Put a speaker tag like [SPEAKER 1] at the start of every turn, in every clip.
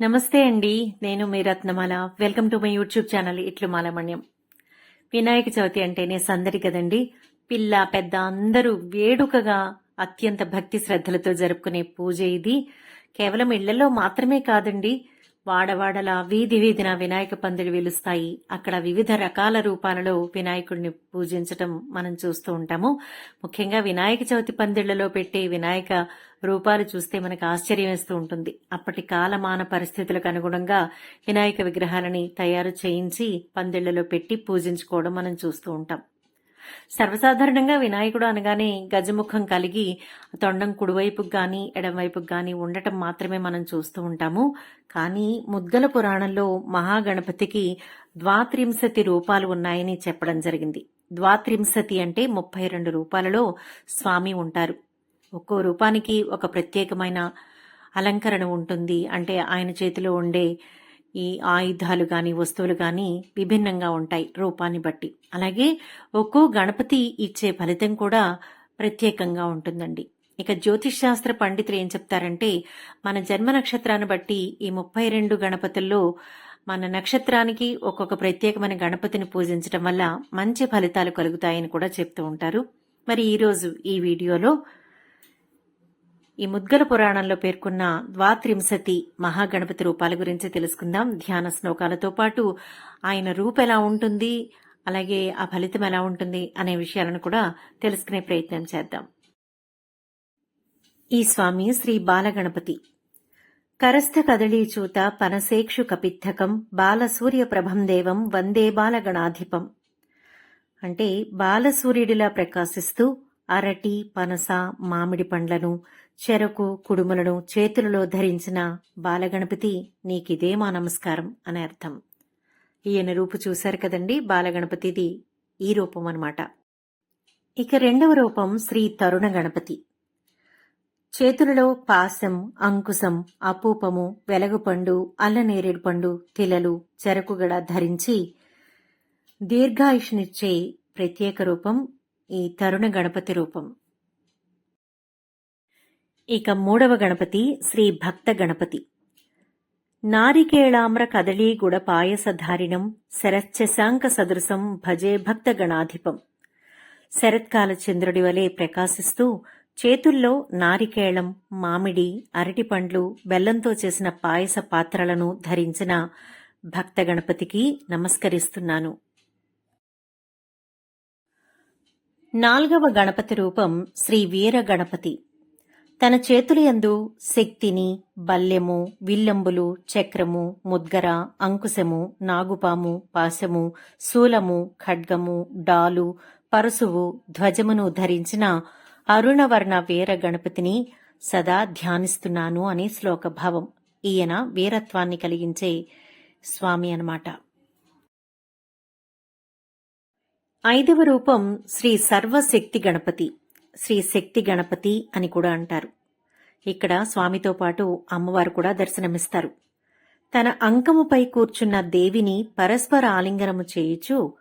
[SPEAKER 1] నమస్తే అండి నేను మీ Ratnamala. Welcome to my YouTube channel ఇట్లు మాలమణ్యం. వినాయక చవితి అంటేనే సందడి కదండి. పిల్ల పెద్ద అందరూ వేడుకగా అత్యంత భక్తి శ్రద్ధలతో జరుపుకునే పూజ ఇది. కేవలం ఇళ్ళలో మాత్రమే కాదండి వాడవాడల వీధి వీధిన వినాయక పందిరి వెలుస్తాయి. అక్కడ వివిధ రకాల రూపాలలో వినాయకుడిని పూజించటం మనం చూస్తూ ఉంటాము. ముఖ్యంగా వినాయక చవితి పందిళ్ళలో పెట్టే వినాయక రూపాలు చూస్తే మనకు ఆశ్చర్యం వేస్తూ ఉంటుంది. అప్పటి కాలమాన పరిస్థితులకు అనుగుణంగా వినాయక విగ్రహాలని తయారు చేయించి పందిళ్ళలో పెట్టి పూజించుకోవడం మనం చూస్తూ ఉంటాం. సర్వసాధారణంగా వినాయకుడు అనగానే గజముఖం కలిగి తొండం కుడివైపుకు కానీ ఎడమవైపుకు కానీ ఉండటం మాత్రమే మనం చూస్తూ ఉంటాము. కానీ ముద్గల పురాణంలో మహాగణపతికి ద్వాత్రింశతి రూపాలు ఉన్నాయని చెప్పడం జరిగింది. ద్వాత్రింశతి అంటే ముప్పై రెండు రూపాలలో స్వామి ఉంటారు. ఒక్కో రూపానికి ఒక ప్రత్యేకమైన అలంకరణ ఉంటుంది. అంటే ఆయన చేతిలో ఉండే ఈ ఆయుధాలు కానీ వస్తువులు కానీ విభిన్నంగా ఉంటాయి రూపాన్ని బట్టి. అలాగే ఒక్కో గణపతి ఇచ్చే ఫలితం కూడా ప్రత్యేకంగా ఉంటుందండి. ఇక జ్యోతిష్ శాస్త్ర పండితులు ఏం చెప్తారంటే మన జన్మ నక్షత్రాన్ని బట్టి ఈ ముప్పై రెండు గణపతుల్లో మన నక్షత్రానికి ఒక్కొక్క ప్రత్యేకమైన గణపతిని పూజించడం వల్ల మంచి ఫలితాలు కలుగుతాయని కూడా చెప్తూ ఉంటారు. మరి ఈరోజు ఈ వీడియోలో ఈ ముద్గల పురాణంలో పేర్కొన్న ద్వాత్రింశతి మహాగణపతి రూపాల గురించి తెలుసుకుందాం. ధ్యాన శ్లోకాలతో పాటు ఆయన రూపు ఎలా ఉంటుంది అలాగే ఆ ఫలితం ఎలా ఉంటుంది అనే విషయాలను కూడా తెలుసుకునే ప్రయత్నం చేద్దాం. ఈ స్వామి శ్రీ బాలగణపతి. కరస్థ కదళీచూత పనసేక్షు కపిత్థకం బాలసూర్యప్రభం దేవం వందే బాలగణాధిపం. అంటే బాలసూర్యుడిలా ప్రకాశిస్తూ అరటి పనస మామిడి పండ్లను చెరకు కుడుములను చేతులలో ధరించిన బాలగణపతి నీకిదే మా నమస్కారం అని అర్థం. ఈయన రూపు చూశారు కదండి బాలగణపతిది ఈ రూపం అనమాట ఇక రెండవ రూపం శ్రీ తరుణ గణపతి. చేతులలో పాశం అంకుశం అపూపము వెలగుపండు అల్లనేరేడు పండు తిలలు చెరకుగడ ధరించి దీర్ఘాయుష్నిచ్చే ప్రత్యేక రూపం ఈ తరుణ గణపతి రూపం. ఇక మూడవ గణపతి శ్రీ భక్త గణపతి. నారికేళామ్ర కదళీ గుడ పాయసధారిణం శరచ్చశాంక సదృశం భజే భక్త గణాధిపం. శరత్కాల చంద్రుడి వలె ప్రకాశిస్తూ చేతుల్లో నారికేళం మామిడి అరటిపండ్లు బెల్లంతో చేసిన పాయస పాత్రలను ధరించిన భక్త గణపతికి నమస్కరిస్తున్నాను. నాల్గవ గణపతి రూపం శ్రీ వీర గణపతి. తన చేతులయందు శక్తిని బల్లెము విల్లంబులు చక్రము ముద్గర అంకుశము నాగుపాము పాశము శూలము ఖడ్గము డాలు పరశువు ధ్వజమును ధరించిన అరుణవర్ణ వీర గణపతిని సదా ధ్యానిస్తున్నాను అని శ్లోకభావం. ఈయన వీరత్వాన్ని కలిగించే స్వామి అన్నమాట. ఐదవ రూపం శ్రీ సర్వశక్తి గణపతి. శ్రీ శక్తి గణపతి అని కూడా అంటారు. ఇక్కడ స్వామితో పాటు అమ్మవారు కూడా దర్శనమిస్తారు. తన అంకముపై కూర్చున్న దేవిని పరస్పర ఆలింగనము చేయుచు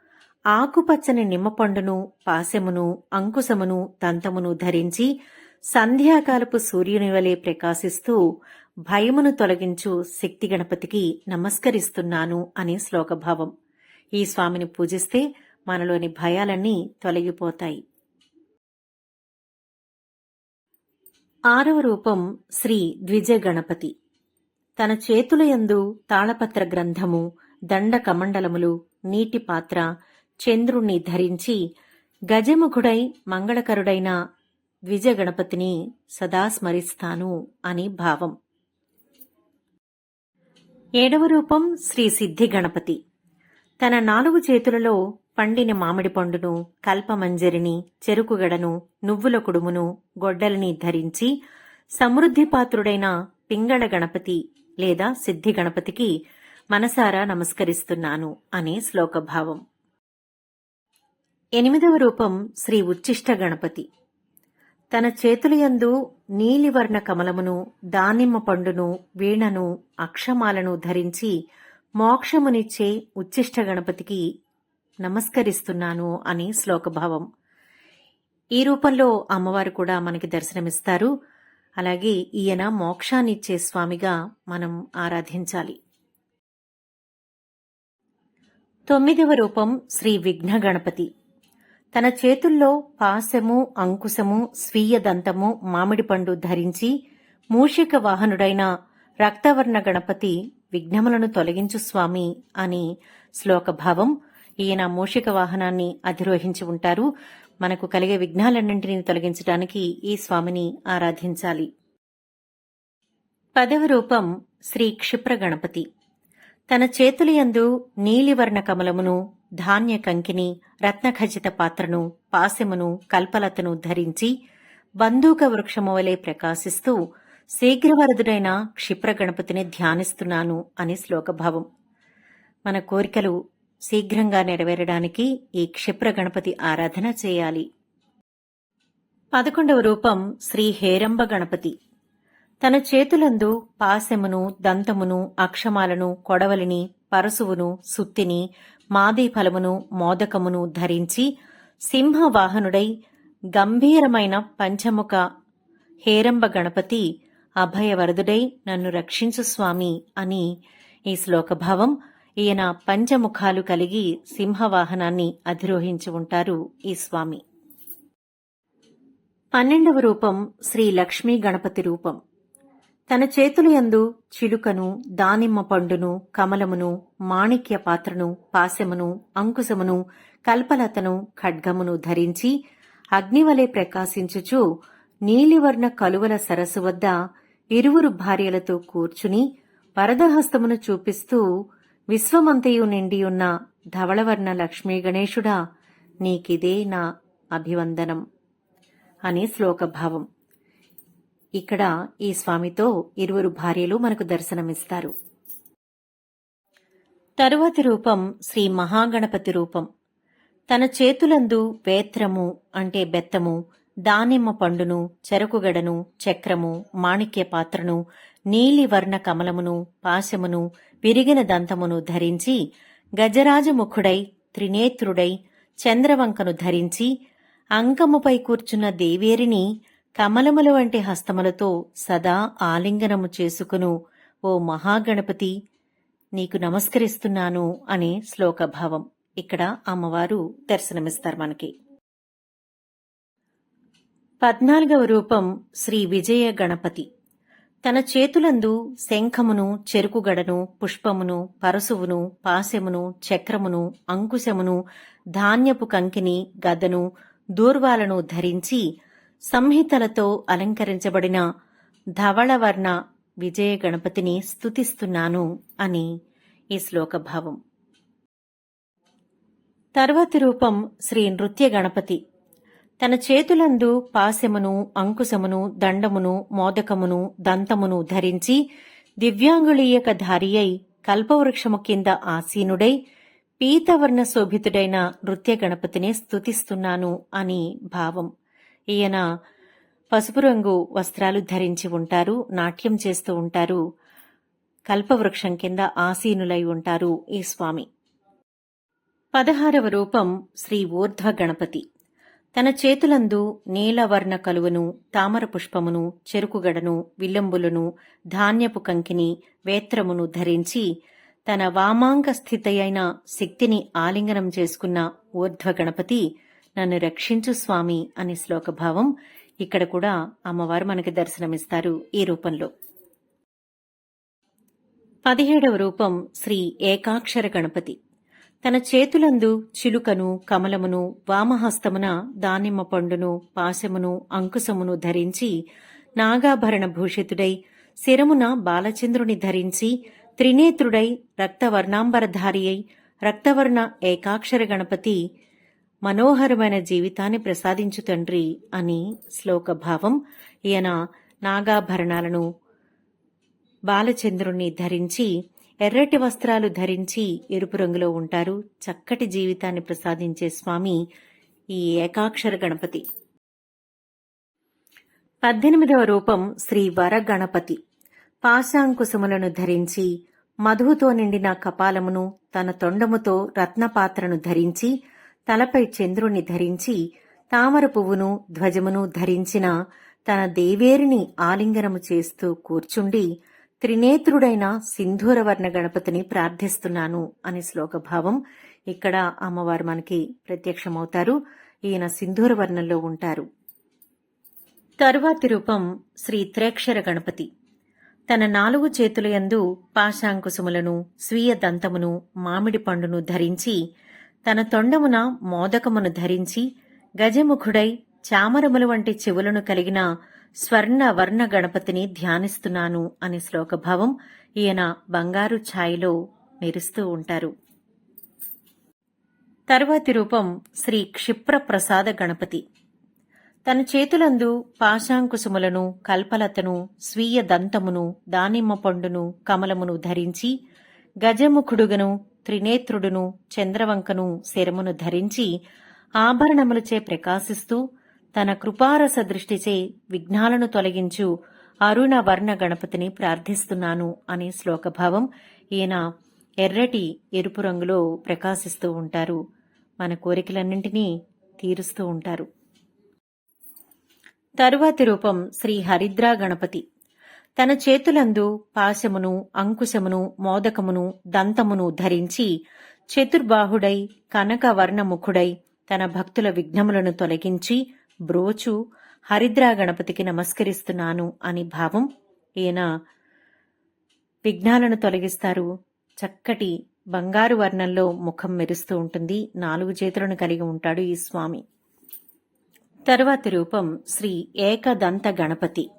[SPEAKER 1] ఆకుపచ్చని నిమ్మపండును పాశమును అంకుశమును తంతమును ధరించి సంధ్యాకాలపు సూర్యుని వలె ప్రకాశిస్తూ భయమును తొలగించు శక్తి గణపతికి నమస్కరిస్తున్నాను అనే శ్లోకభావం. ఈ స్వామిని పూజిస్తే మనలోని భయాలన్నీ తొలగిపోతాయి. ఆరవ రూపం శ్రీ ద్విజ గణపతి తన చేతులయందు తాళపత్ర గ్రంథము దండ కమండలములు నీటి పాత్ర చంద్రుణ్ణి ధరించి గజముఖుడై మంగళకరుడైన ద్విజ గణపతిని సదా స్మరిస్తాను అని భావం. ఏడవ రూపం శ్రీ సిద్ధి గణపతి తన నాలుగు చేతులలో పండిన మామిడి పండును కల్పమంజరిని చెరుకుగడను నువ్వుల కుడుమును గొడ్డలిని ధరించి సమృద్ధిపాత్రుడైన పింగళ గణపతి లేదా సిద్ధి గణపతికి మనసారా నమస్కరిస్తున్నాను అనే శ్లోకభావం. ఎనిమిదవ రూపం శ్రీ ఉచ్చిష్ట గణపతి. తన చేతులయందు నీలివర్ణ కమలమును దానిమ్మ పండును వీణను అక్షమాలను ధరించి మోక్షమునిచ్చే ఉచ్చిష్ట గణపతికి నమస్కరిస్తున్నాను అని శ్లోకభావం. ఈ రూపంలో అమ్మవారు కూడా మనకి దర్శనమిస్తారు. అలాగే ఈయన మోక్షాన్నిచ్చే స్వామిగా మనం ఆరాధించాలి. తొమ్మిదవ రూపం శ్రీ విఘ్న గణపతి తన చేతుల్లో పాశము అంకుశము స్వీయ దంతము మామిడి పండు ధరించి మూషిక వాహనుడైన రక్తవర్ణ గణపతి విఘ్నములను తొలగించు స్వామి అని శ్లోకభావం ఈయన మూషిక వాహనాన్ని అధిరోహించి ఉంటారు. మనకు కలిగే విఘ్నాలన్నింటినీ తొలగించడానికి ఈ స్వామిని ఆరాధించాలి. పదవ రూపం శ్రీ క్షిప్ర గణపతి తన చేతులయందు నీలివర్ణ కమలమును ధాన్య కంకిని రత్నఖచిత పాత్రను పాశమును కల్పలతను ధరించి బందూక వృక్షము వలె ప్రకాశిస్తూ శీఘ్రవరదుడైన క్షిప్ర గణపతిని ధ్యానిస్తున్నాను అని శ్లోకభావం. మన కోరికలు శీఘ్రంగా నెరవేరడానికి ఈ క్షిప్ర గణపతి ఆరాధన చేయాలి. పదకొండవ రూపం శ్రీ హేరంబ గణపతి. తన చేతులందు పాశమును దంతమును అక్షమాలను కొడవలిని పరశువును సుత్తిని మాదీఫలమును మోదకమును ధరించి సింహవాహనుడై గంభీరమైన పంచముఖ హేరంబ గణపతి అభయవరదుడై నన్ను రక్షించు స్వామి అని ఈ శ్లోకభావం ఈయన పంచముఖాలు కలిగి సింహవాహనాన్ని అధిరోహించి ఉంటారు ఈ స్వామి. పన్నెండవ రూపం శ్రీ లక్ష్మీ గణపతి రూపం. తన చేతులు యందు చిలుకను దానిమ్మ పండును కమలమును మాణిక్య పాత్రను పాశమును అంకుశమును కల్పలతను ఖడ్గమును ధరించి అగ్నివలే ప్రకాశించుచు నీలివర్ణ కలువల సరస్సు వద్ద ఇరువురు భార్యలతో కూర్చుని వరదహస్తమును చూపిస్తూ విశ్వమంతయు నిండియున్న ధవళవర్ణ లక్ష్మీ గణేశుడా నీకిదే నా అభివందనం అని శ్లోకభావం. ఇక్కడ ఈ స్వామితో ఇరువురు భార్యలు మనకు దర్శనమిస్తారు. తరువాతి రూపం శ్రీ మహాగణపతి రూపం. తన చేతులందు వేత్రము అంటే బెత్తము దానిమ్మ పండును చెరకుగడను చక్రము మాణిక్య పాత్రను నీలివర్ణ కమలమును పాశమును విరిగిన దంతమును ధరించి గజరాజముఖుడై త్రినేత్రుడై చంద్రవంకను ధరించి అంకముపై కూర్చున్న దేవేరిని కమలముల వంటి హస్తములతో సదా ఆలింగనము చేసుకును ఓ మహాగణపతి! నీకు నమస్కరిస్తున్నాను అనే శ్లోకభావం. ఇక్కడ అమ్మవారు దర్శనమిస్తారు మనకి. పద్నాలుగవ రూపం శ్రీ విజయ గణపతి. తన చేతులందు శంఖమును చెరుకుగడను పుష్పమును పరశువును పాశమును చక్రమును అంకుశమును ధాన్యపు కంకిని గదను దూర్వాలను ధరించి సంహితలతో అలంకరించబడిన ధవళవర్ణ విజయ గణపతిని స్తుతిస్తున్నాను అని ఈ శ్లోకభావం. తర్వాతి రూపం శ్రీ నృత్య గణపతి తన చేతులందు పాశమును అంకుశమును దండమును మోదకమును దంతమును ధరించి దివ్యాంగుళీయక ధారి అయి కల్పవృక్షము కింద ఆసీనుడై పీతవర్ణ శోభితుడైన నృత్య గణపతిని స్తుతిస్తున్నాను అని భావం. ఈయన పసుపు రంగు వస్త్రాలు ధరించి ఉంటారు నాట్యం చేస్తూ ఉంటారు కల్పవృక్షం కింద ఆసీనులై ఉంటారు ఈ స్వామి. పదహారవ రూపం శ్రీ ఊర్ధ్వ గణపతి తన చేతులందు నీలవర్ణ కలువను తామర పుష్పమును చెరుకుగడను విల్లంబులను ధాన్యపు కంకిని వేత్రమును ధరించి తన వామాంగ స్థితయైన శక్తిని ఆలింగనం చేసుకున్న ఊర్ధ్వ గణపతి నన్ను రక్షించు స్వామి అనే శ్లోకభావం ఇక్కడ కూడా అమ్మవారు మనకి దర్శనమిస్తారు ఈ రూపంలో. పదిహేడవ రూపం శ్రీ ఏకాక్షర గణపతి. తన చేతులందు చిలుకను కమలమును వామహస్తమున దానిమ్మ పండును పాశమును అంకుశమును ధరించి నాగాభరణ భూషితుడై శిరమున బాలచంద్రుని ధరించి త్రినేత్రుడై రక్తవర్ణాంబరధారి అయి రక్తవర్ణ ఏకాక్షర గణపతి మనోహరమైన జీవితాన్ని ప్రసాదించు తండ్రి అని శ్లోకభావం ఈయన నాగాభరణాలను బాలచంద్రుణ్ణి ధరించి ఎర్రటి వస్త్రాలు ధరించి ఎరుపు రంగులో ఉంటారు. చక్కటి జీవితాన్ని ప్రసాదించే స్వామి ఈ ఏకాక్షర గణపతి. పద్దెనిమిదవ రూపం శ్రీ వర గణపతి పాశాంకుశములను ధరించి మధువుతో నిండిన కపాలమును తన తొండముతో రత్నపాత్రను ధరించి తలపై చంద్రుణ్ణి ధరించి తామర పువ్వును ధ్వజమును ధరించిన తన దేవేరిని ఆలింగనము చేస్తూ కూర్చుండి త్రినేత్రుడైన సింధూరవర్ణ గణపతిని ప్రార్థిస్తున్నాను అనే శ్లోకభావం. ఇక్కడ అమ్మవారు మనకి ప్రత్యక్షమవుతారు. ఈయన సింధూరవర్ణంలో ఉంటారు. తరువాతి రూపం శ్రీ త్రేక్షర గణపతి. తన నాలుగు చేతులయందు పాశాంకుశములను స్వీయ దంతమును మామిడి పండును ధరించి తన తొండమున మోదకమును ధరించి గజముఖుడై చామరములు వంటి చెవులను కలిగిన స్వర్ణ వర్ణ గణపతిని ధ్యానిస్తున్నాను అనే శ్లోకభావం ఈయన బంగారు ఛాయిలో మెరుస్తూ ఉంటారు. తరువాతి రూపం శ్రీ క్షిప్రప్రసాద గణపతి. తన చేతులందు పాశాంకుశములను కల్పలతను స్వీయ దంతమును దానిమ్మ పండును కమలమును ధరించి గజముఖుడుగను త్రినేత్రుడును చంద్రవంకను శరమును ధరించి ఆభరణములచే ప్రకాశిస్తూ తన కృపారస దృష్టిచే విఘ్నాలను తొలగించు అరుణ వర్ణ గణపతిని ప్రార్థిస్తున్నాను అనే శ్లోకభావం ఈయన ఎర్రటి ఎరుపు రంగులో ప్రకాశిస్తూ ఉంటారు. మన కోరికలన్నింటినీ తీరుస్తూ ఉంటారు. తరువాతి రూపం శ్రీ హరిద్రా గణపతి. తన చేతులందు పాశమును అంకుశమును మోదకమును దంతమును ధరించి చతుర్బాహుడై కనక వర్ణముఖుడై తన భక్తుల విఘ్నములను తొలగించి బ్రోచు హరిద్రా గణపతికి నమస్కరిస్తున్నాను అని భావం ఈయన విఘ్నాలను తొలగిస్తారు. చక్కటి బంగారు వర్ణంలో ముఖం మెరుస్తూ ఉంటుంది. నాలుగు చేతులను కలిగి ఉంటాడు ఈ స్వామి. తరువాతి రూపం శ్రీ ఏకదంత గణపతి.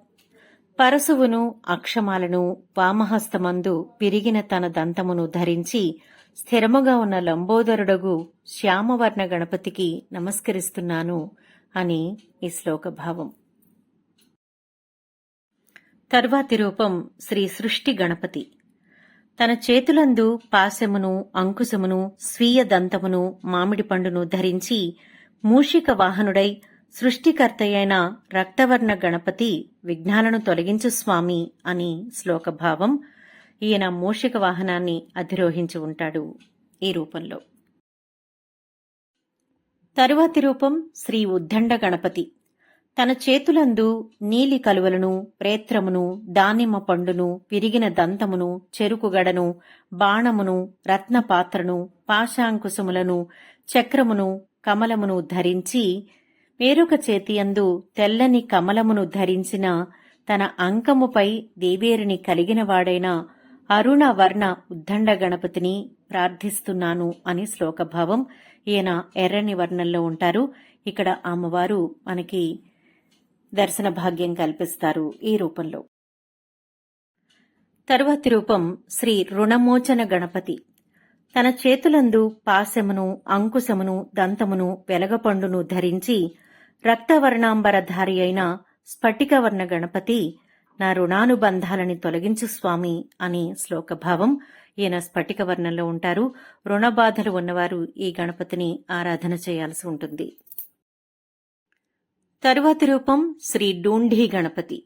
[SPEAKER 1] పరశువును అక్షమాలను వామహస్తమందు పిరిగిన తన దంతమును ధరించి స్థిరముగా ఉన్న లంబోదరుడగు శ్యామవర్ణ గణపతికి నమస్కరిస్తున్నాను. అని ఈ శ్లోక భావం తర్వాతి రూపం శ్రీ సృష్టి గణపతి. తన చేతులందు పాశమును అంకుశమును స్వీయ దంతమును మామిడి పండును ధరించి మూషిక వాహనుడై సృష్టికర్తయైన రక్తవర్ణ గణపతి విఘ్నాలను తొలగించు స్వామి అని శ్లోకభావం. ఈయన మూషిక వాహనాన్ని అధిరోహించి ఉంటాడు ఈ రూపంలో. తరువాతి రూపం శ్రీ ఉద్దండ గణపతి. తన చేతులందు నీలి కలువలను ప్రేత్రమును దానిమ్మ పండును విరిగిన దంతమును చెరుకుగడను బాణమును రత్నపాత్రను పాశాంకుశములను చక్రమును కమలమును ధరించి వేరొక చేతియందు తెల్లని కమలమును ధరించిన తన అంకముపై దేవేరుని కలిగినవాడైన అరుణ వర్ణ ఉద్దండ గణపతిని ప్రార్థిస్తున్నాను అని శ్లోకభావం ఈయన ఎర్రని వర్ణంలో ఉంటారు. ఇక్కడ అమ్మవారు మనకి దర్శన భాగ్యం కల్పిస్తారు ఈ రూపంలో. తరువాతి రూపం శ్రీ రుణమోచన గణపతి. తన చేతులందు పాశమును అంకుశమును దంతమును వెలగపండును ధరించి రక్తవర్ణాంబరధారి అయిన స్ఫటికవర్ణ గణపతి నా రుణానుబంధాలని తొలగించు స్వామి అని శ్లోకభావం ఈయన స్ఫటిక వర్ణంలో ఉంటారు. రుణబాధలు ఉన్నవారు ఈ గణపతిని ఆరాధన చేయాల్సి ఉంటుంది. తరువాతి రూపం శ్రీ డూంఢీ గణపతి.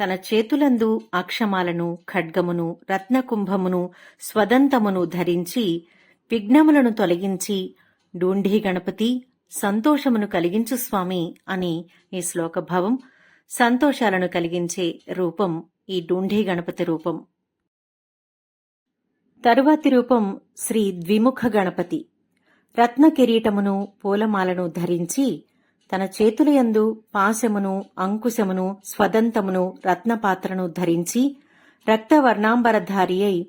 [SPEAKER 1] తన చేతులందు అక్షమాలను ఖడ్గమును రత్నకుంభమును స్వదంతమును ధరించి విఘ్నములను తొలగించి డూంఢీ గణపతి సంతోషమును కలిగించు స్వామి అని ఈ శ్లోకభావం సంతోషాలను కలిగించే రూపం ఈ డూంఢీ గణపతి రూపం. తరువాతి రూపం శ్రీ ద్విముఖ గణపతి. రత్న కిరీటమును పూలమాలను ధరించి తన చేతులయందు పాశమును అంకుశమును స్వదంతమును రత్నపాత్రను ధరించి రక్తవర్ణాంబరధారి అయి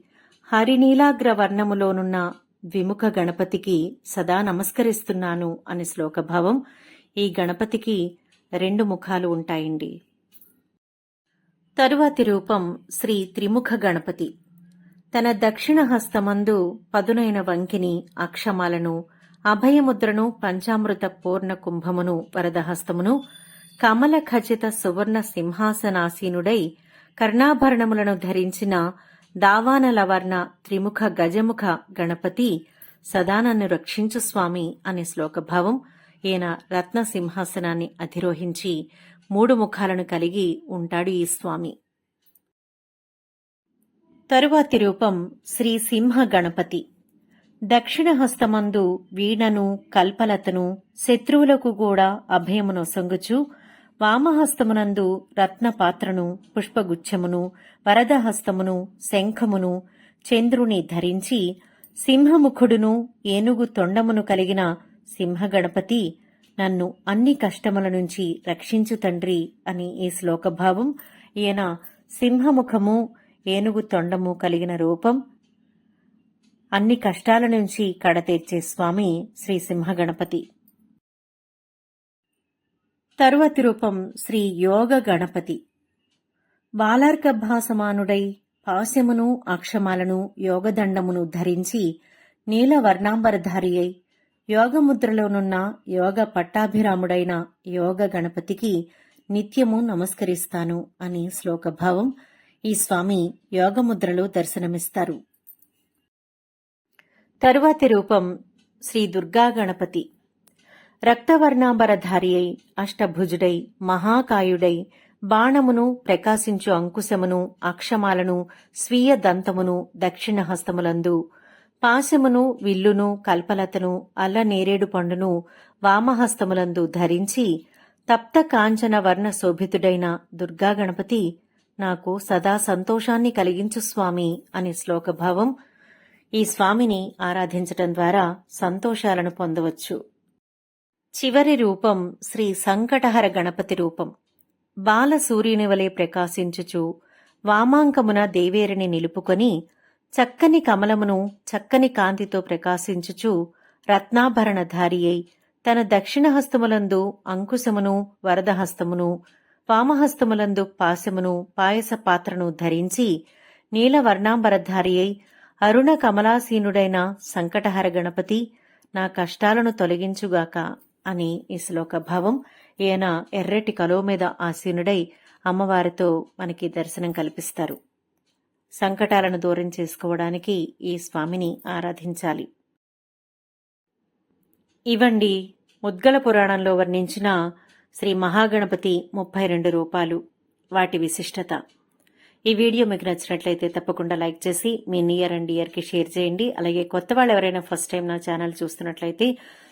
[SPEAKER 1] హరినీలాగ్ర వర్ణములోనున్న ద్విముఖ గణపతికి సదా నమస్కరిస్తున్నాను అని శ్లోకభావం ఈ గణపతికి రెండు ముఖాలు ఉంటాయండి. తరువాతి రూపం శ్రీ త్రిముఖ గణపతి. తన దక్షిణ హస్తమందు పదునైన వంకిని అక్షమాలను అభయముద్రను పంచామృత పూర్ణ కుంభమును వరదహస్తమును కమల ఖచిత సువర్ణ సింహాసనాసీనుడై కర్ణాభరణములను ధరించిన దావానలవర్ణ త్రిముఖ గజముఖ గణపతి సదానన్ను రక్షించు స్వామి అనే శ్లోకభావం ఈయన రత్న సింహాసనాన్ని అధిరోహించి మూడు ముఖాలను కలిగి ఉంటాడు ఈ స్వామి. తరువాతి రూపం శ్రీ సింహ గణపతి. దక్షిణ హస్తమందు వీణను కల్పలతను శత్రువులకు కూడా అభయమునొసంగుచు వామహస్తమునందు రత్న పాత్రను పుష్పగుచ్ఛమును వరదహస్తమును శంఖమును చంద్రుని ధరించి సింహముఖుడును ఏనుగు తొండమును కలిగిన సింహగణపతి నన్ను అన్ని కష్టముల నుంచి రక్షించు తండ్రి అని ఈ శ్లోకభావం. ఈయన సింహముఖము ఏనుగు తొండము కలిగిన రూపం. అన్ని కష్టాల నుంచి కడతీర్చే స్వామి శ్రీ సింహగణపతి. తరువాతి రూపం శ్రీ యోగ గణపతి. బాలార్కభాసమానుడై పాశమును అక్షమాలను యోగదండమును ధరించి నీలవర్ణాంబరధారి అయి యోగముద్రలోనున్న యోగ పట్టాభిరాముడైన యోగ గణపతికి నిత్యము నమస్కరిస్తాను అని శ్లోకభావం. ఈ స్వామి యోగముద్రలో దర్శనమిస్తారు. తరువాతి రూపం శ్రీ దుర్గా గణపతి. రక్తవర్ణాంబరధారి అయి అష్టభుజుడై మహాకాయుడై బాణమును ప్రకాశించు అంకుశమును అక్షమాలను స్వీయ దంతమును దక్షిణ హస్తములందు పాశమును విల్లును కల్పలతను అల్ల నేరేడు పండును వామహస్తములందు ధరించి తప్త కాంచన వర్ణ శోభితుడైన దుర్గా గణపతి నాకు సదా సంతోషాన్ని కలిగించు స్వామి అనే శ్లోకభావం ఈ స్వామిని ఆరాధించటం ద్వారా సంతోషాలను పొందవచ్చు. చివరి రూపం శ్రీ సంకటహర గణపతి రూపం. బాల సూర్యుని వలె ప్రకాశించుచు వామాంకమున దేవేరిని నిలుపుకొని చక్కని కమలమును చక్కని కాంతితో ప్రకాశించుచు రత్నాభరణధారి అయి తన దక్షిణ హస్తములందు అంకుశమును వరదహస్తమును వామహస్తములందు పాశమును పాయస పాత్రను ధరించి నీలవర్ణాంబరధారి అయి అరుణ కమలాసీనుడైన సంకటహర గణపతి నా కష్టాలను తొలగించుగాక అని ఈ శ్లోక భావం ఈయన ఎర్రటి కలో మీద ఆసీనుడై అమ్మవారితో మనకి దర్శనం కల్పిస్తారు. సంకటాలను దూరం చేసుకోవడానికి ఈ స్వామిని ఆరాధించాలి. ఇవండి ముద్గల పురాణంలో వర్ణించిన శ్రీ మహాగణపతి ముప్పై రెండు రూపాలు వాటి విశిష్టత. ఈ వీడియో మీకు నచ్చినట్లయితే తప్పకుండా లైక్ చేసి మీ నియర్ అండ్ ఇయర్కి షేర్ చేయండి. అలాగే కొత్త వాళ్ళు ఎవరైనా ఫస్ట్ టైం నా ఛానల్ చూస్తున్నట్లయితే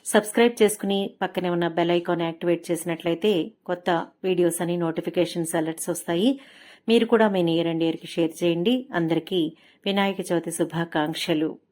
[SPEAKER 1] సబ్స్క్రైబ్ చేసుకుని పక్కనే ఉన్న బెల్ ఐకాన్ యాక్టివేట్ చేసినట్లయితే కొత్త వీడియోస్ అని నోటిఫికేషన్స్ అలర్ట్స్ వస్తాయి. మీరు కూడా మీ నియర్ అండ్ ఇయర్కి షేర్ చేయండి. అందరికీ వినాయక చవితి శుభాకాంక్షలు.